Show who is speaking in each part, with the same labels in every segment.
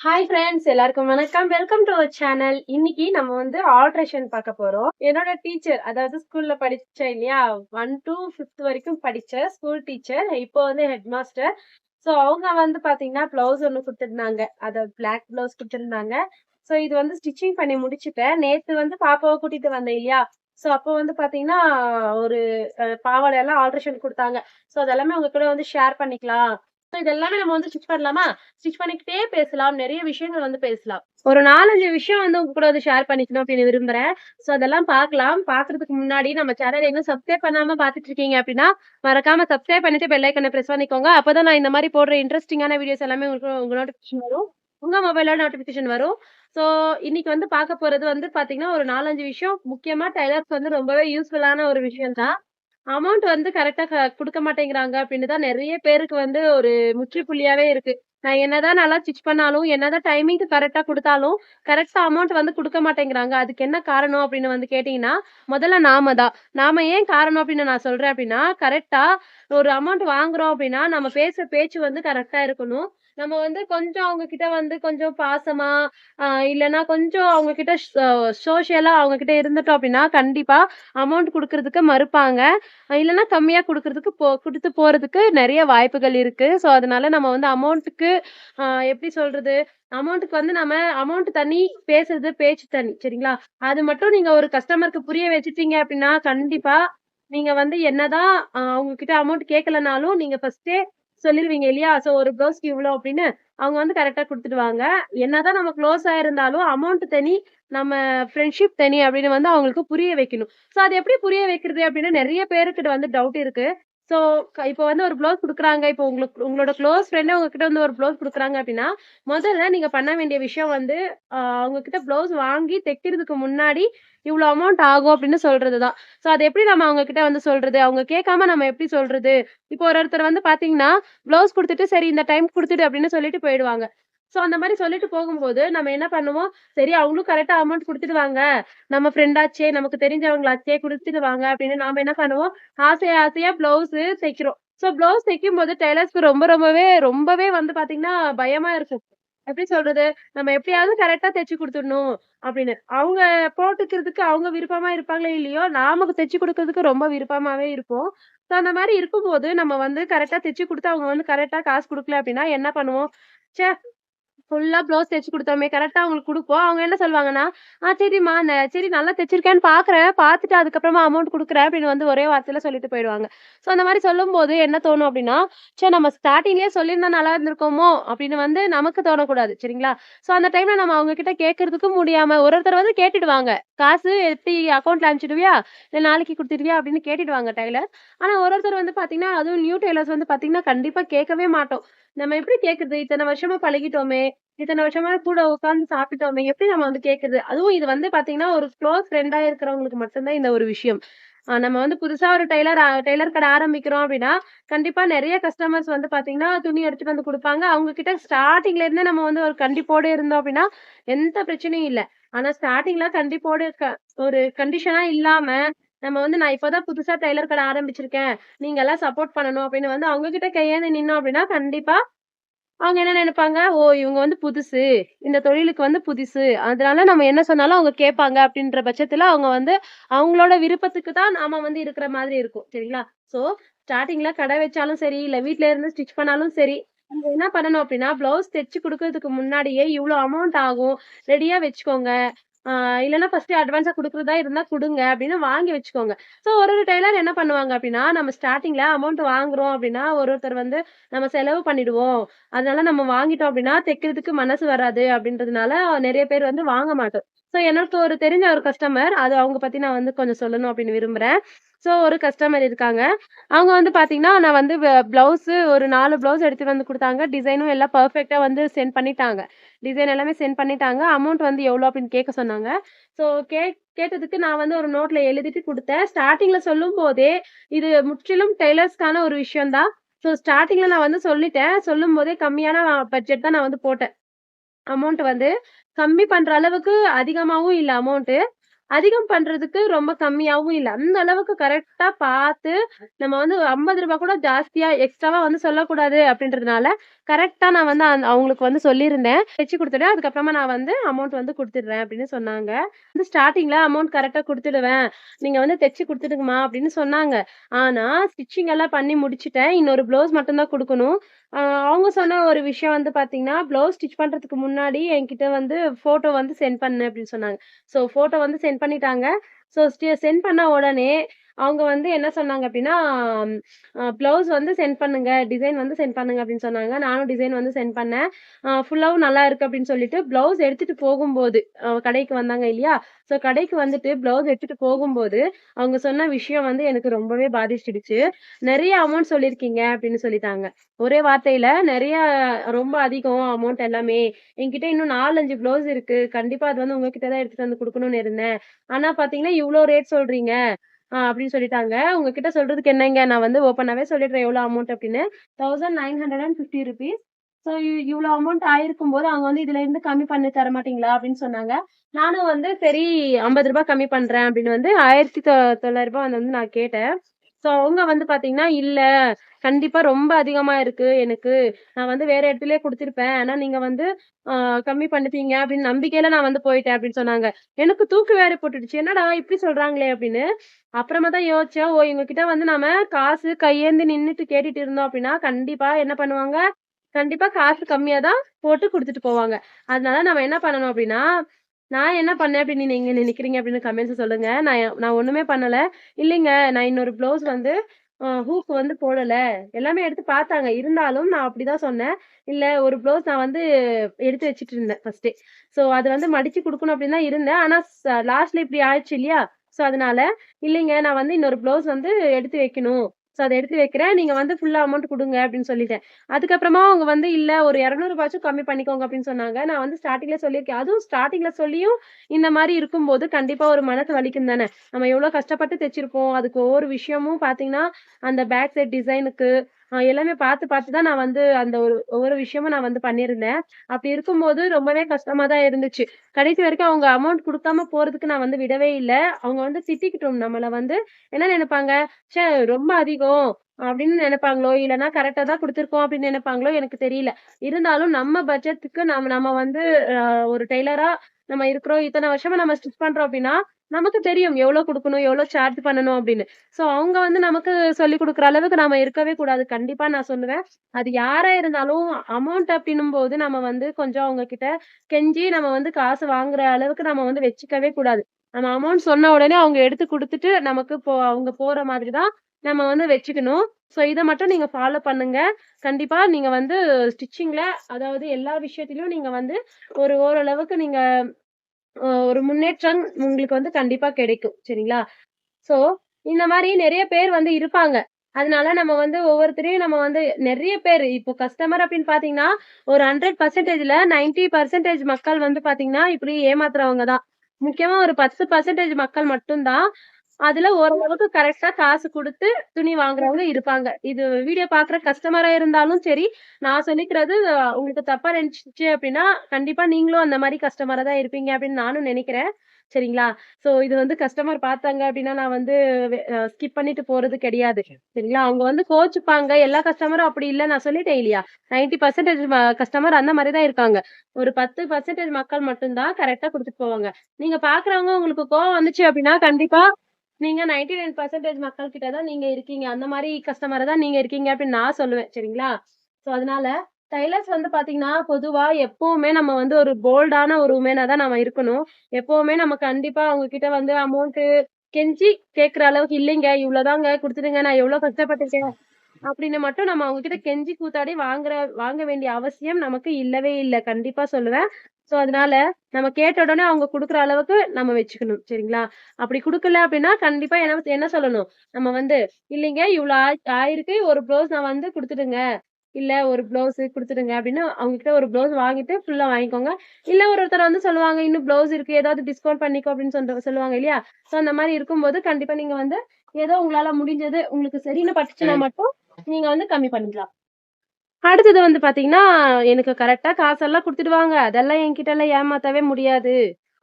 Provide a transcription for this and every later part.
Speaker 1: Hi friends எல்லாருக்கும் வணக்கம். Welcome to our channel இன்னைக்கு நம்ம வந்து ஆல்ட்ரேஷன் பார்க்க போறோம். என்னோட டீச்சர் அதாவது ஸ்கூல்ல படிச்சேன் இல்லையா ஒன் டு ஃபிஃப்த் வரைக்கும் படிச்ச ஸ்கூல் டீச்சர் இப்போ வந்து ஹெட் மாஸ்டர் ஸோ அவங்க வந்து பாத்தீங்கன்னா பிளவுஸ் ஒன்று கொடுத்துருந்தாங்க. அதை பிளாக் பிளவுஸ் கொடுத்துருந்தாங்க. ஸோ இது வந்து ஸ்டிச்சிங் பண்ணி முடிச்சுட்டேன். நேற்று வந்து பாப்பாவை கூட்டிட்டு வந்தேன் இல்லையா? ஸோ அப்போ வந்து பாத்தீங்கன்னா ஒரு அஹ், பாவாடை எல்லாம் ஆல்ட்ரேஷன் கொடுத்தாங்க. ஸோ அதெல்லாமே உங்க கூட வந்து ஷேர் பண்ணிக்கலாம். ஸோ இதெல்லாமே நம்ம வந்து ஸ்டிச் பண்ணலாமா? ஸ்டிச் பண்ணிக்கிட்டே பேசலாம். நிறைய விஷயங்கள் வந்து பேசலாம். ஒரு நாலஞ்சு விஷயம் வந்து உங்க கூட வந்து ஷேர் பண்ணிக்கணும் அப்படின்னு விரும்புறேன். ஸோ அதெல்லாம் பார்க்கலாம். பாக்குறதுக்கு முன்னாடி நம்ம சேனல் இன்னும் சப்ஸ்கிரைப் பண்ணாம பாத்துட்டு இருக்கீங்க அப்படின்னா மறக்காம சப்ஸ்கிரைப் பண்ணிட்டு பெல்லைக்கனை ப்ரெஸ் பண்ணிக்கோங்க. அப்பதான் நான் இந்த மாதிரி போடுற இன்ட்ரெஸ்டிங்கான வீடியோஸ் எல்லாமே உங்களுக்கு உங்க நோட்டிபிகேஷன் வரும். உங்க மொபைலோட நோட்டிஃபிகேஷன் வரும். ஸோ இன்னைக்கு வந்து பார்க்க போறது வந்து பாத்தீங்கன்னா ஒரு நாலஞ்சு விஷயம். முக்கியமா டைலர்ஸ் வந்து ரொம்பவே யூஸ்ஃபுல்லான ஒரு விஷயம் தான் அமௌண்ட் வந்து கரெக்டா கொடுக்க மாட்டேங்கிறாங்க அப்படின்னு தான் நிறைய பேருக்கு வந்து ஒரு முற்றுப்புள்ளியாவே இருக்கு. நான் என்னதான் நல்லா ஸ்டிச் பண்ணாலும் என்னதான் டைமிங்க்கு கரெக்டா கொடுத்தாலும் கரெக்டா அமௌண்ட் வந்து கொடுக்க மாட்டேங்கிறாங்க. அதுக்கு என்ன காரணம் அப்படின்னு வந்து கேட்டீங்கன்னா முதல்ல நாம தான். நாம ஏன் காரணம் அப்படின்னு நான் சொல்றேன் அப்படின்னா கரெக்டா ஒரு அமௌண்ட் வாங்குறோம் அப்படின்னா நம்ம பேசுற பேச்சு வந்து கரெக்டா இருக்கணும். நம்ம வந்து கொஞ்சம் அவங்க கிட்ட வந்து கொஞ்சம் பாசமா இல்லைன்னா கொஞ்சம் அவங்க கிட்ட சோஷியலா அவங்க கிட்ட இருந்துட்டோம் அப்படின்னா கண்டிப்பா அமௌண்ட் கொடுக்கறதுக்கு மறுப்பாங்க. இல்லைன்னா கம்மியா கொடுக்கறதுக்கு போ கொடுத்து போறதுக்கு நிறைய வாய்ப்புகள் இருக்கு. ஸோ அதனால நம்ம வந்து அமௌண்ட்டுக்கு எப்படி சொல்றது? அமௌண்ட்டுக்கு வந்து நம்ம அமௌண்ட் தனி பேசுறது பேச்சு தனி சரிங்களா? அது மட்டும் நீங்க ஒரு கஸ்டமருக்கு புரிய வச்சுட்டீங்க அப்படின்னா கண்டிப்பா நீங்க வந்து என்னதான் அவங்க கிட்ட அமௌண்ட் கேட்கலனாலும் நீங்க ஃபர்ஸ்டே சொல்லிருவீங்க இல்லையா? சோ ஒரு ப்ளவுஸ்க்கு இவ்வளோ அப்படின்னு அவங்க வந்து கரெக்டா கொடுத்துடுவாங்க. என்னதான் நம்ம க்ளோஸ் ஆயிருந்தாலும் அமௌண்ட் தனி நம்ம ஃப்ரெண்ட்ஷிப் தனி அப்படின்னு வந்து அவங்களுக்கு புரிய வைக்கணும். ஸோ அது எப்படி புரிய வைக்கிறது அப்படின்னு நிறைய பேருக்கிட்ட வந்து டவுட் இருக்கு. ஸோ இப்போ வந்து ஒரு ப்ளவுஸ் கொடுக்குறாங்க. இப்போ உங்களுக்கு உங்களோட க்ளோஸ் ஃப்ரெண்டே உங்ககிட்ட வந்து ஒரு ப்ளவுஸ் கொடுக்குறாங்க அப்படின்னா முதல்ல நீங்கள் பண்ண வேண்டிய விஷயம் வந்து அவங்கக்கிட்ட அவங்க கிட்ட ப்ளவுஸ் வாங்கி தைக்கிறதுக்கு முன்னாடி இவ்வளோ அமௌண்ட் ஆகும் அப்படின்னு சொல்றது தான் ஸோ அது எப்படி நம்ம அவங்கக்கிட்ட வந்து சொல்றது? அவங்க கேட்காம நம்ம எப்படி சொல்றது? இப்போ ஒரு ஒருத்தர் வந்து பார்த்தீங்கன்னா ப்ளவுஸ் கொடுத்துட்டு சரி இந்த டைம் கொடுத்துட்டு அப்படின்னு சொல்லிட்டு போயிடுவாங்க. ஸோ அந்த மாதிரி சொல்லிட்டு போகும்போது நம்ம என்ன பண்ணுவோம்? சரி அவங்களும் கரெக்டா அமௌண்ட் கொடுத்துடுவாங்க நம்ம ஃப்ரெண்டாச்சே நமக்கு தெரிஞ்சவங்களாச்சே கொடுத்துடுவாங்க அப்படின்னு நாம என்ன பண்ணுவோம்? ஆசை ஆசையா பிளவுஸ் தைக்கிறோம். ஸோ பிளவுஸ் தைக்கும் போது டெய்லர்ஸ்க்கு ரொம்ப ரொம்பவே ரொம்பவே வந்து பாத்தீங்கன்னா பயமா இருக்கும். எப்படி சொல்றது? நம்ம எப்படியாவது கரெக்டா தைச்சு கொடுத்துடணும் அப்படின்னு. அவங்க போட்டுக்கிறதுக்கு அவங்க விருப்பமா இருப்பாங்களே இல்லையோ நாம தைச்சு கொடுக்கறதுக்கு ரொம்ப விருப்பமாவே இருப்போம். ஸோ அந்த மாதிரி இருக்கும்போது நம்ம வந்து கரெக்டா தைச்சு கொடுத்து அவங்க வந்து கரெக்டா காசு கொடுக்கல அப்படின்னா என்ன பண்ணுவோம்? ச்சே ஃபுல்லா ப்ளவுஸ் தைச்சு கொடுத்தோமே கரெக்டா அவங்களுக்கு கொடுப்போம். அவங்க என்ன சொல்லுவாங்கன்னா ஆ சரிம்மா அந்த சரி நல்லா தைச்சிருக்கேன்னு பாக்குறேன். பார்த்துட்டு அதுக்கப்புறமா அமௌண்ட் கொடுக்குறேன் அப்படின்னு வந்து ஒரே வார்த்தையில சொல்லிட்டு போயிடுவாங்க. ஸோ அந்த மாதிரி சொல்லும்போது என்ன தோணும் அப்படின்னா சரி நம்ம ஸ்டார்டிங்லயே சொல்லியிருந்தா நல்லா இருந்திருக்கோமோ? அப்படின்னு வந்து நமக்கு தோணக்கூடாது சரிங்களா? ஸோ அந்த டைம்ல நம்ம அவங்க கிட்ட கேட்கறதுக்கும் முடியாம ஒரு ஒருத்தர் வந்து கேட்டுடுவாங்க. காசு எப்படி அக்கௌண்ட்ல அனுப்பிச்சிடுவியா? இல்லை நாளைக்கு கொடுத்துடுவியா? அப்படின்னு கேட்டுடுவாங்க டெய்லர் ஆனா ஒரு ஒருத்தர் வந்து பாத்தீங்கன்னா அதுவும் நியூ டெய்லர்ஸ் வந்து பாத்தீங்கன்னா கண்டிப்பா கேட்கவே மாட்டோம். நம்ம எப்படி கேக்குறது? இத்தனை வருஷமா பழகிட்டோமே இத்தனை வருஷமா கூட உட்காந்து சாப்பிட்டோமே எப்படி நம்ம வந்து கேக்குறது? அதுவும் இது வந்து பாத்தீங்கன்னா ஒரு க்ளோஸ் ஃப்ரெண்டா இருக்கிறவங்களுக்கு மட்டும்தான் இந்த ஒரு விஷயம். ஆஹ் நம்ம வந்து புதுசா ஒரு டெய்லர் டெய்லர் கடை ஆரம்பிக்கிறோம் அப்படின்னா கண்டிப்பா நிறைய கஸ்டமர்ஸ் வந்து பாத்தீங்கன்னா துணி எடுத்துட்டு வந்து கொடுப்பாங்க. அவங்க கிட்ட ஸ்டார்டிங்ல இருந்தே நம்ம வந்து ஒரு கண்டிப்போட இருந்தோம் அப்படின்னா எந்த பிரச்சனையும் இல்லை. ஆனா ஸ்டார்டிங்ல கண்டிப்போட ஒரு கண்டிஷனா இல்லாம நம்ம வந்து நான் இப்போதான் புதுசா டெய்லர் கடை ஆரம்பிச்சிருக்கேன். நீங்க எல்லாம் சப்போர்ட் பண்ணணும் அப்படின்னு வந்து அவங்க கிட்ட கையேந்து நின்னோம் அப்படின்னா கண்டிப்பா அவங்க என்ன நினைப்பாங்க? ஓ இவங்க வந்து புதுசு. இந்த தொழிலுக்கு வந்து புதுசு. அதனால நம்ம என்ன சொன்னாலும் அவங்க கேட்பாங்க அப்படின்ற பட்சத்துல அவங்க வந்து அவங்களோட விருப்பத்துக்கு தான் நாம வந்து இருக்கிற மாதிரி இருக்கும். சரிங்களா? சோ ஸ்டார்டிங்ல கடை வச்சாலும் சரி இல்ல வீட்ல இருந்து ஸ்டிச் பண்ணாலும் சரி நம்ம என்ன பண்ணணும் அப்படின்னா பிளவுஸ் தைச்சு கொடுக்கறதுக்கு முன்னாடியே இவ்வளவு அமௌண்ட் ஆகும். ரெடியா வச்சுக்கோங்க. இல்லைன்னா ஃபர்ஸ்ட் அட்வான்ஸா கொடுக்குறதா இருந்தா கொடுங்க அப்படின்னு வாங்கி வச்சுக்கோங்க. ஸோ ஒரு ஒரு டெய்லர் என்ன பண்ணுவாங்க அப்படின்னா நம்ம ஸ்டார்டிங்ல அமௌண்ட் வாங்குறோம் அப்படின்னா ஒரு ஒருத்தர் வந்து நம்ம செலவு பண்ணிடுவோம். அதனால நம்ம வாங்கிட்டோம் அப்படின்னா தைக்கிறதுக்கு மனசு வராது அப்படின்றதுனால நிறைய பேர் வந்து வாங்க மாட்டோம். ஸோ எனக்கு ஒரு தெரிஞ்ச ஒரு கஸ்டமர் அது அவங்க பத்தி நான் வந்து கொஞ்சம் சொல்லணும் அப்படின்னு விரும்புறேன். ஸோ ஒரு கஸ்டமர் இருக்காங்க. அவங்க வந்து பார்த்தீங்கன்னா நான் வந்து ப்ளவுஸு ஒரு நாலு ப்ளவுஸ் எடுத்துகிட்டு வந்து கொடுத்தாங்க. டிசைனும் எல்லாம் பர்ஃபெக்டாக வந்து சென்ட் பண்ணிட்டாங்க. டிசைன் எல்லாமே சென்ட் பண்ணிட்டாங்க. அமௌண்ட் வந்து எவ்வளோ அப்படின்னு கேட்க சொன்னாங்க. ஸோ கே கேட்டதுக்கு நான் வந்து ஒரு நோட்டில் எழுதிட்டு கொடுத்தேன். ஸ்டார்டிங்கில் சொல்லும் போதே இது முற்றிலும் டெய்லர்ஸ்க்கான ஒரு விஷயம் தான் ஸோ ஸ்டார்டிங்கில் நான் வந்து சொல்லிட்டேன். சொல்லும் போதே கம்மியான பட்ஜெட் தான் நான் வந்து போட்டேன். அமௌண்ட் வந்து கம்மி பண்ணுற அளவுக்கு அதிகமாகவும் இல்லை அமௌண்ட்டு அதிகம் பண்றதுக்கு ரொம்ப கம்மியாவும் இல்லை அந்த அளவுக்கு கரெக்டா பார்த்து, நம்ம வந்து ஐம்பது ரூபாய் கூட ஜாஸ்தியா எக்ஸ்ட்ராவா வந்து சொல்லக்கூடாது அப்படின்றதுனால, கரெக்டா நான் வந்து அந் அவங்களுக்கு வந்து சொல்லியிருந்தேன். தைச்சி கொடுத்துட்டேன் அதுக்கப்புறமா நான் வந்து அமௌண்ட் வந்து கொடுத்துடுறேன் அப்படின்னு சொன்னாங்க. வந்து ஸ்டார்டிங்ல அமௌண்ட் கரெக்டா கொடுத்துடுவேன் நீங்க வந்து தைச்சி குடுத்துடுங்கம்மா அப்படின்னு சொன்னாங்க. ஆனா, ஸ்டிச்சிங் எல்லாம் பண்ணி முடிச்சுட்டேன். இன்னொரு ப்ளவுஸ் மட்டும் தான் அவங்க சொன்ன ஒரு விஷயம் வந்து பார்த்தீங்கன்னா, ப்ளவுஸ் ஸ்டிச் பண்ணுறதுக்கு முன்னாடி என்கிட்ட வந்து ஃபோட்டோ வந்து சென்ட் பண்ணு அப்படின்னு சொன்னாங்க. ஸோ ஃபோட்டோ வந்து சென்ட் பண்ணிட்டாங்க. ஸோ சென்ட் பண்ண உடனே, அவங்க வந்து என்ன சொன்னாங்க அப்படின்னா, ப்ளவுஸ் வந்து சென்ட் பண்ணுங்க. டிசைன் வந்து சென்ட் பண்ணுங்க அப்படின்னு சொன்னாங்க. நானும் டிசைன் வந்து சென்ட் பண்ணேன். ஃபுல்லாகவும் நல்லா இருக்கு அப்படின்னு சொல்லிட்டு, ப்ளவுஸ் எடுத்துட்டு போகும்போது, கடைக்கு வந்தாங்க இல்லையா? ஸோ கடைக்கு வந்துட்டு ப்ளவுஸ் எடுத்துட்டு போகும்போது, அவங்க சொன்ன விஷயம் வந்து எனக்கு ரொம்பவே பாதிச்சிடுச்சு. நிறைய அமௌண்ட் சொல்லியிருக்கீங்க" அப்படின்னு சொல்லிட்டாங்க. ஒரே வார்த்தையில நிறைய ரொம்ப அதிகம் அமௌண்ட் எல்லாமே. என்கிட்ட இன்னும் 4, 5 ப்ளவுஸ் இருக்கு. கண்டிப்பா அது வந்து உங்ககிட்ட தான் எடுத்துட்டு வந்து கொடுக்கணும்னு இருந்தேன். ஆனா பாத்தீங்கன்னா இவ்வளோ ரேட் சொல்றீங்க. அப்படின்னு சொல்லிட்டாங்க. உங்ககிட்ட சொல்றதுக்கு என்னங்க? நான் வந்து ஓப்பனாவே சொல்லிடுறேன் எவ்வளோ அமௌண்ட் அப்படின்னு. ₹1950 ஸோ இ இவ்ளோ அமௌண்ட் ஆயிருக்கும்போது, அவங்க வந்து இதுல இருந்து கம்மி பண்ணி தர மாட்டீங்களா? அப்படின்னு சொன்னாங்க. நானும் வந்து சரி ரூ. 50 கம்மி பண்றேன் அப்படின்னு வந்து ரூ. 1900 வந்து நான் கேட்டேன். ஸோ அவங்க வந்து பாத்தீங்கன்னா "இல்ல கண்டிப்பா ரொம்ப அதிகமா இருக்கு எனக்கு. நான் வந்து வேற இடத்துலயே கொடுத்திருப்பேன் ஆனா நீங்க வந்து கம்மி பண்ணிப்பீங்க அப்படின்னு நம்பிக்கையில நான் வந்து போயிட்டேன்" அப்படின்னு சொன்னாங்க. எனக்கு தூக்கு வேற போட்டுடுச்சு. என்னடா இப்படி சொல்றாங்களே அப்படின்னு. அப்புறமா தான் யோசிச்சேன். ஓ! இவங்க கிட்ட வந்து நாம காசு கையேந்து நின்னுட்டு கேட்டுட்டு இருந்தோம் அப்படின்னா, கண்டிப்பா என்ன பண்ணுவாங்க? கண்டிப்பா காசு கம்மியா தான் போட்டு கொடுத்துட்டு போவாங்க. அதனால நம்ம என்ன பண்ணணும் அப்படின்னா, நான் என்ன பண்ணேன் அப்படின்னு நீங்க நினைக்கிறீங்க அப்படின்னு கமெண்ட்ஸ் சொல்லுங்க. நான் நான் ஒண்ணுமே பண்ணல. இல்லைங்க நான் இன்னொரு ப்ளவுஸ் வந்து ஹூக் வந்து போடல. எல்லாமே எடுத்து பார்த்தாங்க. இருந்தாலும் நான் அப்படிதான் சொன்னேன். இல்ல ஒரு ப்ளவுஸ் நான் வந்து எடுத்து வச்சுட்டு இருந்தேன் ஃபர்ஸ்டே ஸோ அது வந்து மடிச்சு கொடுக்கணும் அப்படின்னு தான் இருந்தேன். ஆனா லாஸ்ட்ல இப்படி ஆயிடுச்சு இல்லையா? ஸோ அதனால, இல்லைங்க நான் வந்து இன்னொரு ப்ளவுஸ் வந்து எடுத்து வைக்கணும். ஸோ அதை எடுத்து வைக்கிறேன். நீங்கள் வந்து ஃபுல்லாக அமௌண்ட் கொடுங்க அப்படின்னு சொல்லிட்டேன். அதுக்கப்புறமா அவங்க வந்து இல்லை ஒரு இரநூறுபாச்சும் கம்மி பண்ணிக்கோங்க அப்படின்னு சொன்னாங்க. நான் வந்து ஸ்டார்டிங்ல சொல்லியிருக்கேன். அதுவும் ஸ்டார்ட்டிங்ல சொல்லியும் இந்த மாதிரி இருக்கும்போது கண்டிப்பாக ஒரு மனசு வலிக்கும் தானே. நம்ம எவ்வளோ கஷ்டப்பட்டு தைச்சிருப்போம் அதுக்கு ஒவ்வொரு விஷயமும் பார்த்தீங்கன்னா, அந்த பேக் சைட் டிசைனுக்கு எல்லாமே பார்த்து பார்த்து தான் நான் வந்து அந்த ஒரு ஒவ்வொரு விஷயமும் நான் வந்து பண்ணியிருந்தேன். அப்படி இருக்கும்போது ரொம்பவே கஷ்டமா தான் இருந்துச்சு. கடைசி வரைக்கும் அவங்க அமௌண்ட் கொடுக்காம போறதுக்கு நான் வந்து விடவே இல்லை அவங்க வந்து திட்டிக்கிட்டோம் நம்மளை வந்து என்ன நினைப்பாங்க சே ரொம்ப அதிகம் அப்படின்னு நினைப்பாங்களோ இல்லைன்னா கரெக்டா தான் கொடுத்துருக்கோம் அப்படின்னு நினைப்பாங்களோ எனக்கு தெரியல. இருந்தாலும் நம்ம பட்ஜெட்டுக்கு நம்ம நம்ம வந்து ஒரு டெய்லரா நம்ம இருக்கிறோம். இத்தனை வருஷமா நம்ம ஸ்டிச் பண்றோம் அப்படின்னா, நமக்கு தெரியும் எவ்வளோ கொடுக்கணும் எவ்வளோ சார்ஜ் பண்ணணும் அப்படின்னு. ஸோ அவங்க வந்து நமக்கு சொல்லிக் கொடுக்குற அளவுக்கு நாம இருக்கவே கூடாது. கண்டிப்பா நான் சொல்லுவேன். அது யாரா இருந்தாலும் அமௌண்ட் அப்படின்னும் போது நம்ம வந்து கொஞ்சம் அவங்க கிட்ட கெஞ்சி நம்ம வந்து காசு வாங்குற அளவுக்கு நம்ம வந்து வச்சுக்கவே கூடாது. நம்ம அமௌண்ட் சொன்ன உடனே அவங்க எடுத்து கொடுத்துட்டு நமக்கு போ அவங்க போற மாதிரி தான் நம்ம வந்து வச்சுக்கணும். ஸோ இதை மட்டும் நீங்க ஃபாலோ பண்ணுங்க. கண்டிப்பா நீங்க வந்து ஸ்டிச்சிங்ல அதாவது எல்லா விஷயத்துலையும் நீங்க வந்து ஒரு ஓரளவுக்கு நீங்க ஒரு முன்னேற்றம் உங்களுக்கு வந்து கண்டிப்பா கிடைக்கும். சரிங்களா? சோ இந்த மாதிரி நிறைய பேர் வந்து இருப்பாங்க. அதனால நம்ம வந்து ஒவ்வொருத்தரையும் நம்ம வந்து நிறைய பேரு இப்போ கஸ்டமர் அப்படின்னு பாத்தீங்கன்னா ஒரு ஹண்ட்ரட் பர்சன்டேஜ்ல நைன்டி பர்சன்டேஜ் மக்கள் வந்து பாத்தீங்கன்னா இப்படி ஏமாத்துறவங்க தான். முக்கியமா ஒரு 10% மக்கள் மட்டும்தான் அதுல ஓரளவுக்கு கரெக்டா காசு குடுத்து துணி வாங்குறவங்க இருப்பாங்க. இது வீடியோ பாக்குற கஸ்டமரா இருந்தாலும் சரி, நான் சொல்லிக்கிறது உங்களுக்கு தப்பா நினைச்சிச்சு அப்படின்னா, கண்டிப்பா நீங்களும் அந்த மாதிரி கஸ்டமரா தான் இருப்பீங்க அப்படின்னு நானும் நினைக்கிறேன் சரிங்களா? சோ இது வந்து கஸ்டமர் பார்த்தாங்க அப்படின்னா, நான் வந்து ஸ்கிப் பண்ணிட்டு போறது கிடையாது. சரிங்களா? அவங்க வந்து கோச்சுப்பாங்க எல்லா கஸ்டமரும் அப்படி இல்ல நான் சொல்லிட்டேன் இல்லையா? நைன்டி பர்சன்டேஜ் கஸ்டமர் அந்த மாதிரிதான் தான் இருக்காங்க. ஒரு 10% மக்கள் மட்டும் தான் கொடுத்துட்டு குடுத்துட்டு போவாங்க. நீங்க பாக்குறவங்க உங்களுக்கு கோவம் வந்துச்சு அப்படின்னா, கண்டிப்பா நீங்க 99% மக்கள் கிட்ட தான் நீங்க இருக்கீங்க. அந்த மாதிரி கஸ்டமரை தான் நீங்க இருக்கீங்க அப்படின்னு நான் சொல்லுவேன். சரிங்களா? ஸோ அதனால டைலர்ஸ் வந்து பாத்தீங்கன்னா பொதுவா எப்பவுமே நம்ம வந்து ஒரு போல்டான ஒரு உமேனா தான் நம்ம இருக்கணும். எப்பவுமே நம்ம கண்டிப்பா அவங்க கிட்ட வந்து அமௌண்ட் கெஞ்சி கேட்கிற அளவுக்கு இல்லைங்க, இவ்வளவுதாங்க குடுத்துடுங்க. நான் எவ்வளவு கஷ்டப்பட்டிருக்கேன் அப்படின்னு மட்டும் நம்ம அவங்க கிட்ட கெஞ்சி கூத்தாடி வாங்குற வாங்க வேண்டிய அவசியம் நமக்கு இல்லவே இல்ல. கண்டிப்பா சொல்லுவேன். ஸோ அதனால நம்ம கேட்ட உடனே அவங்க குடுக்குற அளவுக்கு நம்ம வச்சுக்கணும். சரிங்களா? அப்படி குடுக்கல அப்படின்னா, கண்டிப்பா என்ன என்ன சொல்லணும்? நம்ம வந்து இல்லைங்க இவ்வளோ ஆய் ஆயிருக்கு. ஒரு ப்ளவுஸ் நான் வந்து குடுத்துடுங்க. இல்ல ஒரு ப்ளவுஸு குடுத்துடுங்க அப்படின்னு அவங்க கிட்ட ஒரு ப்ளவுஸ் வாங்கிட்டு ஃபுல்லா வாங்கிக்கோங்க. இல்ல ஒரு ஒருத்தர் வந்து சொல்லுவாங்க, இன்னும் ப்ளவுஸ் இருக்கு. ஏதாவது டிஸ்கவுண்ட் பண்ணிக்கோ அப்படின்னு சொல்ற சொல்லுவாங்க இல்லையா? ஸோ அந்த மாரி இருக்கும்போது கண்டிப்பா நீங்க வந்து ஏதோ உங்களால முடிஞ்சது உங்களுக்கு சரின்னு பட்டுச்சுன்னா மட்டும் நீங்க வந்து கம்மி பண்ணிக்கலாம். அடுத்தது வந்து பாத்தீங்கன்னா எனக்கு கரெக்டா காசெல்லாம் கொடுத்துடுவாங்க அதெல்லாம் என்கிட்ட எல்லாம் ஏமாத்தவே முடியாது.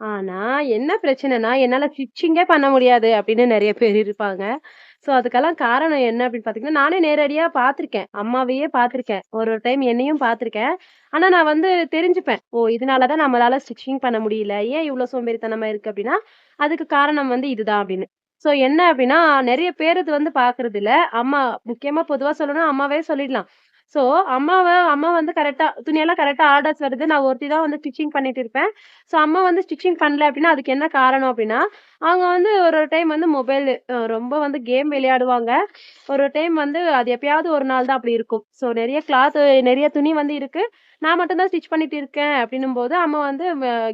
Speaker 1: ஆனா, என்ன பிரச்சனைன்னா, என்னால ஸ்டிச்சிங்கே பண்ண முடியாது அப்படின்னு நிறைய பேர் இருப்பாங்க. ஸோ, அதுக்கெல்லாம் காரணம் என்ன அப்படின்னு பார்த்தீங்கன்னா, நானே நேரடியா பார்த்துருக்கேன். அம்மாவையே பார்த்துருக்கேன். ஒரு ஒரு டைம் என்னையும் பார்த்துருக்கேன். ஆனா, நான் வந்து தெரிஞ்சுப்பேன். ஓ! இதனால தான் நம்மளால ஸ்டிச்சிங் பண்ண முடியல. ஏன் இவ்ளோ சோம்பேறித்தனமா இருக்கு அப்படின்னா, அதுக்கு காரணம் வந்து இதுதான் அப்படின்னு. ஸோ, என்ன அப்படின்னா, நிறைய பேர் இது வந்து பார்க்கறதில்ல. அம்மா முக்கியமா பொதுவா சொல்லணும்னா அம்மாவே சொல்லிடலாம். ஸோ, அம்மாவை அம்மா வந்து கரெக்டாக துணியெல்லாம் கரெக்டாக ஆர்டர்ஸ் வருது. நான் ஒருத்தி தான் வந்து ஸ்டிச்சிங் பண்ணிட்டு இருப்பேன். ஸோ, அம்மா வந்து ஸ்டிச்சிங் பண்ணல அப்படின்னா, அதுக்கு என்ன காரணம் அப்படின்னா, அவங்க வந்து ஒரு ஒரு டைம் வந்து மொபைல் ரொம்ப வந்து கேம் விளையாடுவாங்க. ஒரு டைம் வந்து அது எப்பயாவது ஒரு நாள் தான் அப்படி இருக்கும். ஸோ, நிறைய கிளாத் நிறைய துணி வந்து இருக்கு. நான் மட்டும்தான் ஸ்டிச் பண்ணிட்டு இருக்கேன் அப்படின்னும் போது அம்மா வந்து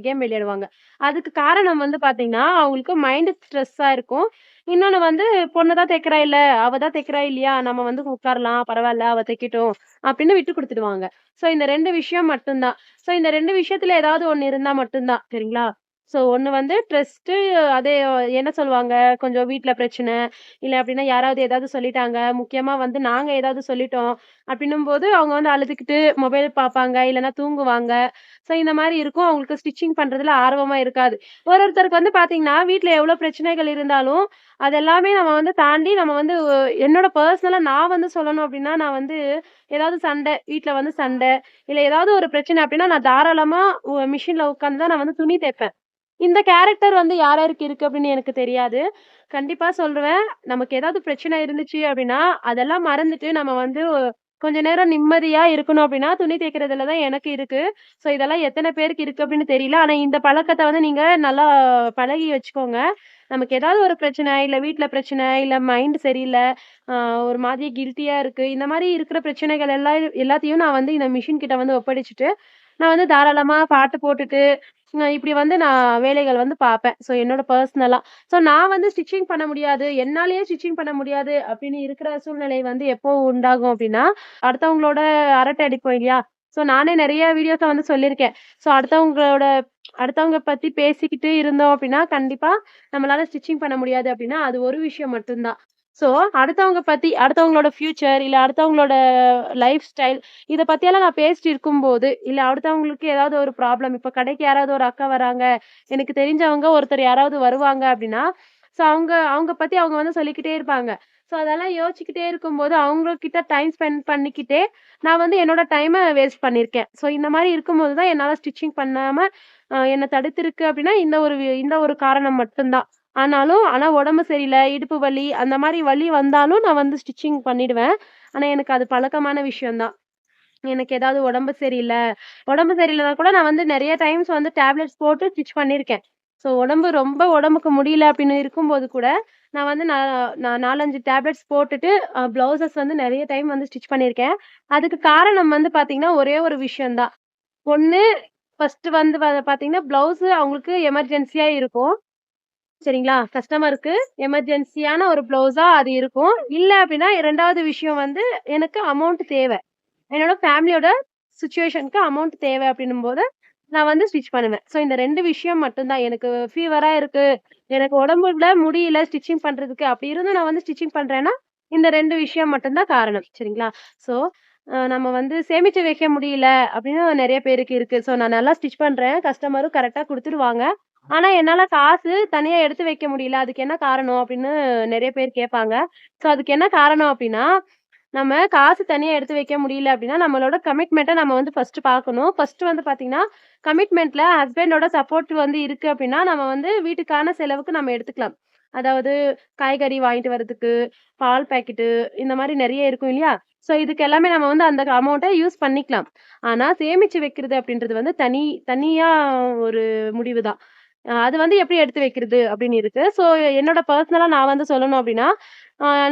Speaker 1: கேம் விளையாடுவாங்க. அதுக்கு காரணம் வந்து பார்த்தீங்கன்னா, அவங்களுக்கு மைண்ட் ஸ்ட்ரெஸ்ஸாக இருக்கும். இன்னொன்னு வந்து பொண்ணு தான் தைக்கிறா இல்ல, அவ தான் தைக்கிறா இல்லையா, நம்ம வந்து உட்காரலாம், பரவாயில்ல அவ தைக்கட்டும் அப்படின்னு விட்டு குடுத்துடுவாங்க. சோ இந்த ரெண்டு விஷயம் மட்டும்தான் சோ இந்த ரெண்டு விஷயத்துல ஏதாவது ஒண்ணு இருந்தா மட்டும்தான் சரிங்களா? ஸோ, ஒன்று வந்து ட்ரெஸ்ட்டு அதே என்ன சொல்லுவாங்க, கொஞ்சம் வீட்டில் பிரச்சனை, இல்லை அப்படின்னா யாராவது ஏதாவது சொல்லிட்டாங்க. முக்கியமாக வந்து நாங்கள் ஏதாவது சொல்லிட்டோம் அப்படின்னும்போது, அவங்க வந்து அழுதுகிட்டு மொபைல் பார்ப்பாங்க, இல்லைன்னா தூங்குவாங்க. ஸோ, இந்த மாதிரி இருக்கும். அவங்களுக்கு ஸ்டிச்சிங் பண்ணுறதுல ஆர்வமாக இருக்காது. ஒரு ஒருத்தருக்கு வந்து பார்த்தீங்கன்னா, வீட்டில் எவ்வளோ பிரச்சனைகள் இருந்தாலும், அது எல்லாமே நம்ம வந்து தாண்டி நம்ம வந்து என்னோட பர்சனலாக நான் வந்து சொல்லணும் அப்படின்னா, நான் வந்து ஏதாவது சண்டை, வீட்டில் வந்து சண்டை, இல்லை ஏதாவது ஒரு பிரச்சனை அப்படின்னா, நான் தாராளமாக மிஷினில் உட்காந்து தான் நான் வந்து துணி தைப்பேன். இந்த கேரக்டர் வந்து யார் யாருக்கு இருக்கு அப்படின்னு எனக்கு தெரியாது. கண்டிப்பா சொல்லுவேன். நமக்கு ஏதாவது பிரச்சனை இருந்துச்சு அப்படின்னா, அதெல்லாம் மறந்துட்டு நம்ம வந்து கொஞ்ச நேரம் நிம்மதியா இருக்கணும் அப்படின்னா, துணி தைக்கிறதுல தான் எனக்கு இருக்கு. ஸோ, இதெல்லாம் எத்தனை பேருக்கு இருக்கு அப்படின்னு தெரியல. ஆனா, இந்த பழக்கத்தை வந்து நீங்க நல்லா பழகி வச்சுக்கோங்க. நமக்கு ஏதாவது ஒரு பிரச்சனை, இல்லை வீட்டில் பிரச்சனை, இல்லை மைண்ட் சரியில்லை ஒரு மாதிரி கில்ட்டியா இருக்கு. இந்த மாதிரி இருக்கிற பிரச்சனைகள் எல்லா எல்லாத்தையும் நான் வந்து இந்த மிஷின் கிட்ட வந்து ஒப்படைச்சிட்டு நான் வந்து தாராளமாக பாட்டு போட்டுட்டு, நான் இப்படி வந்து நான் வேலைகள் வந்து பார்ப்பேன். ஸோ, என்னோட பர்சனலாக ஸோ, நான் வந்து ஸ்டிச்சிங் பண்ண முடியாது, என்னாலேயே ஸ்டிச்சிங் பண்ண முடியாது அப்படின்னு இருக்கிற சூழ்நிலை வந்து எப்போ உண்டாகும் அப்படின்னா, அடுத்தவங்களோட அரட்டை அடிப்போம் இல்லையா? ஸோ, நானே நிறைய வீடியோஸை வந்து சொல்லியிருக்கேன். ஸோ, அடுத்தவங்களோட அடுத்தவங்க பத்தி பேசிக்கிட்டு இருந்தோம் அப்படின்னா, கண்டிப்பா நம்மளால ஸ்டிச்சிங் பண்ண முடியாது அப்படின்னா, அது ஒரு விஷயம் மட்டும்தான் ஸோ, அடுத்தவங்க பற்றி அடுத்தவங்களோட ஃப்யூச்சர் இல்லை அடுத்தவங்களோட லைஃப் ஸ்டைல் இதை பற்றியெல்லாம் நான் பேசிட்டு இருக்கும்போது, இல்லை அடுத்தவங்களுக்கு ஏதாவது ஒரு ப்ராப்ளம் இப்போ கடைக்கு யாராவது ஒரு அக்கா வராங்க, எனக்கு தெரிஞ்சவங்க ஒருத்தர் யாராவது வருவாங்க அப்படின்னா, ஸோ, அவங்க அவங்க பற்றி அவங்க வந்து சொல்லிக்கிட்டே இருப்பாங்க. ஸோ, அதெல்லாம் யோசிச்சுக்கிட்டே இருக்கும்போது, அவங்கக்கிட்ட டைம் ஸ்பெண்ட் பண்ணிக்கிட்டே, நான் வந்து என்னோட டைமை வேஸ்ட் பண்ணியிருக்கேன். ஸோ, இந்த மாதிரி இருக்கும்போது தான் என்னால் ஸ்டிச்சிங் பண்ணாமல் என்னை தடுத்திருக்கு அப்படின்னா, இந்த ஒரு இந்த ஒரு காரணம் மட்டும்தான் ஆனாலும் ஆனால் உடம்பு சரியில்லை இடுப்பு வலி அந்த மாதிரி வலி வந்தாலும் நான் வந்து ஸ்டிச்சிங் பண்ணிடுவேன். ஆனால் எனக்கு அது பழக்கமான விஷயம் தான். எனக்கு ஏதாவது உடம்பு சரியில்லை உடம்பு சரியில்லைனா கூட நான் வந்து நிறைய டைம்ஸ் வந்து டேப்லெட்ஸ் போட்டு ஸ்டிச் பண்ணியிருக்கேன். ஸோ, உடம்பு ரொம்ப உடம்புக்கு முடியல அப்படின்னு இருக்கும்போது கூட, நான் வந்து நான் நான் 4, 5 டேப்லெட்ஸ் போட்டுட்டு ப்ளவுசஸ் வந்து நிறைய டைம் வந்து ஸ்டிச் பண்ணியிருக்கேன். அதுக்கு காரணம் வந்து பார்த்தீங்கன்னா, ஒரே ஒரு விஷயந்தான் ஒன்று ஃபஸ்ட்டு ஃபர்ஸ்ட் வந்து பார்த்தீங்கன்னா, ப்ளவுஸு அவங்களுக்கு எமர்ஜென்சியாக இருக்கும். சரிங்களா? கஸ்டமருக்கு எமர்ஜென்சியான ஒரு ப்ளவுஸா அது இருக்கும். இல்ல அப்படின்னா இரண்டாவது விஷயம் வந்து எனக்கு அமௌண்ட் தேவை என்னோட ஃபேமிலியோட சுச்சுவேஷனுக்கு அமௌண்ட் தேவை அப்படின்னும் போது நான் வந்து ஸ்டிச் பண்ணுவேன். ஸோ, இந்த ரெண்டு விஷயம் மட்டும்தான் எனக்கு ஃபீவரா இருக்கு, எனக்கு உடம்புல முடியல ஸ்டிச்சிங் பண்றதுக்கு, அப்படி இருந்தும் நான் வந்து ஸ்டிச்சிங் பண்றேன்னா, இந்த ரெண்டு விஷயம் மட்டும்தான் காரணம். சரிங்களா? ஸோ, நம்ம வந்து சேமிச்சு வைக்க முடியல அப்படின்னு நிறைய பேருக்கு இருக்கு. ஸோ, நான் நல்லா ஸ்டிச் பண்றேன். கஸ்டமரும் கரெக்டாக கொடுத்துருவாங்க ஆனா, என்னால காசு தனியா எடுத்து வைக்க முடியல. அதுக்கு என்ன காரணம் அப்படின்னு நெறைய பேர் கேட்பாங்க. சோ அதுக்கு என்ன காரணம் அப்படின்னா, நம்ம காசு தனியா எடுத்து வைக்க முடியல அப்படின்னா, நம்மளோட கமிட்மெண்ட்ட நம்ம வந்து ஃபர்ஸ்ட் பார்க்கணும். ஃபர்ஸ்ட் வந்து பார்த்தீங்கன்னா, கமிட்மெண்ட்ல ஹஸ்பண்டோட சப்போர்ட் வந்து இருக்கு அப்படின்னா, நம்ம வந்து வீட்டுக்கான செலவுக்கு நம்ம எடுத்துக்கலாம். அதாவது காய்கறி வாங்கிட்டு வரதுக்கு, பால் பாக்கெட்டு இந்த மாரி நெறைய இருக்கும் இல்லையா? ஸோ, இதுக்கு எல்லாமே நம்ம வந்து அந்த அமௌண்ட்ட யூஸ் பண்ணிக்கலாம். ஆனா, சேமிச்சு வைக்கிறது அப்படின்றது வந்து தனி தனியா ஒரு முடிவு தான். அது வந்து எப்படி எடுத்து வைக்கிறது அப்படின்னு இருக்கு. ஸோ, என்னோட பெர்சனலா நான் வந்து சொல்லணும் அப்படின்னா,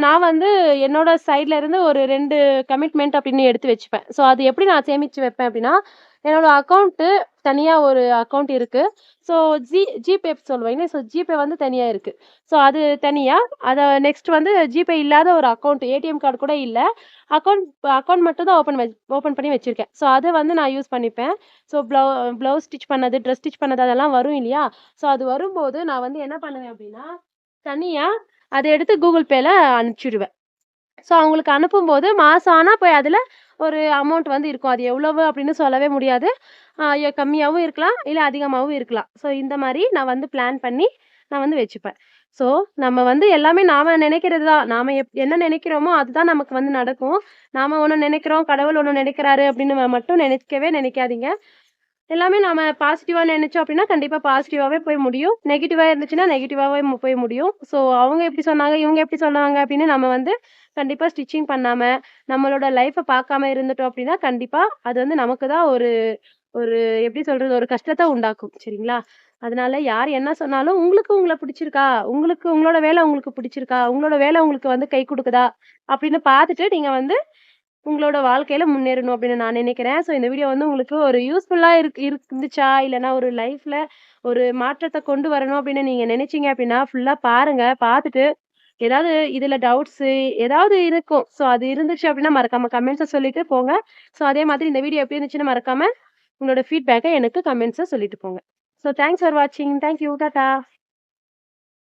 Speaker 1: நான் வந்து என்னோட சைடில் இருந்து ஒரு ரெண்டு கமிட்மெண்ட் அப்படின்னு எடுத்து வச்சுப்பேன். ஸோ, அது எப்படி நான் சேமித்து வைப்பேன் அப்படின்னா, என்னோட அக்கௌண்ட்டு தனியாக ஒரு அக்கௌண்ட் இருக்குது ஸோ, ஜி ஜிபே சொல்லுவாங்க. ஸோ, ஜிபே வந்து தனியாக இருக்குது ஸோ, அது தனியாக அதை நெக்ஸ்ட் வந்து ஜிபே இல்லாத ஒரு அக்கௌண்ட் ஏடிஎம் கார்டு கூட இல்லை அக்கௌண்ட் அக்கௌண்ட் மட்டும் தான் ஓப்பன் ஓப்பன் பண்ணி வச்சுருக்கேன் ஸோ, அதை வந்து நான் யூஸ் பண்ணிப்பேன். ஸோ, ப்ளவு ப்ளவுஸ் ஸ்டிச் பண்ணது, ட்ரெஸ் ஸ்டிச் பண்ணது அதெல்லாம் வரும் இல்லையா? ஸோ, அது வரும்போது நான் வந்து என்ன பண்ணுவேன் அப்படின்னா, தனியாக அதை எடுத்து கூகுள் பேல அனுப்பிச்சிடுவேன் ஸோ, அவங்களுக்கு அனுப்பும்போது மாதம் ஆனால் போய் அதில் ஒரு அமௌண்ட் வந்து இருக்கும். அது எவ்வளவு அப்படின்னு சொல்லவே முடியாது. கம்மியாகவும் இருக்கலாம், இல்லை அதிகமாகவும் இருக்கலாம். ஸோ இந்த மாதிரி நான் வந்து பிளான் பண்ணி நான் வந்து வச்சுப்பேன். ஸோ நம்ம வந்து எல்லாமே நாம் நினைக்கிறது தான். நாம் எப் என்ன நினைக்கிறோமோ அதுதான் நமக்கு வந்து நடக்கும். நாம் ஒன்று நினைக்கிறோம், கடவுள் ஒன்று நினைக்கிறாரு அப்படின்னு மட்டும் நினைக்கவே நினைக்காதீங்க. எல்லாமே நாம பாசிட்டிவா நினைச்சோம் அப்படின்னா, கண்டிப்பா பாசிட்டிவாவே போய் முடியும். நெகட்டிவா இருந்துச்சுன்னா, நெகட்டிவாவே போய் முடியும். ஸோ அவங்க எப்படி சொன்னாங்க, இவங்க எப்படி சொன்னாங்க அப்படின்னு நம்ம வந்து கண்டிப்பா ஸ்டிச்சிங் பண்ணாம, நம்மளோட லைஃப்பை பார்க்காம இருந்துட்டோம் அப்படின்னா, கண்டிப்பா அது வந்து நமக்கு தான் ஒரு ஒரு எப்படி சொல்றது? ஒரு கஷ்டத்தை உண்டாக்கும். சரிங்களா? அதனால யார் என்ன சொன்னாலும் உங்களுக்கு உங்களை பிடிச்சிருக்கா? உங்களுக்கு உங்களோட வேலை உங்களுக்கு பிடிச்சிருக்கா? உங்களோட வேலை உங்களுக்கு வந்து கை கொடுக்குதா அப்படின்னு பார்த்துட்டு நீங்க வந்து உங்களோட வாழ்க்கையில முன்னேறணும் அப்படின்னு நான் நினைக்கிறேன். ஸோ இந்த வீடியோ வந்து உங்களுக்கு ஒரு யூஸ்ஃபுல்லா இருக் இருந்துச்சா? இல்லைனா ஒரு லைஃப்ல ஒரு மாற்றத்தை கொண்டு வரணும் அப்படின்னு நீங்க நினைச்சீங்க அப்படின்னா, ஃபுல்லா பாருங்க. பார்த்துட்டு ஏதாவது இதுல டவுட்ஸு ஏதாவது இருக்கும். ஸோ அது இருந்துச்சு அப்படின்னா மறக்காம கமெண்ட்ஸை சொல்லிட்டு போங்க. ஸோ அதே மாதிரி இந்த வீடியோ எப்படி இருந்துச்சுன்னு மறக்காம உங்களோட ஃபீட்பேக்கை எனக்கு கமெண்ட்ஸை சொல்லிட்டு போங்க. ஸோ தேங்க்ஸ் ஃபார் வாட்சிங். Thank you.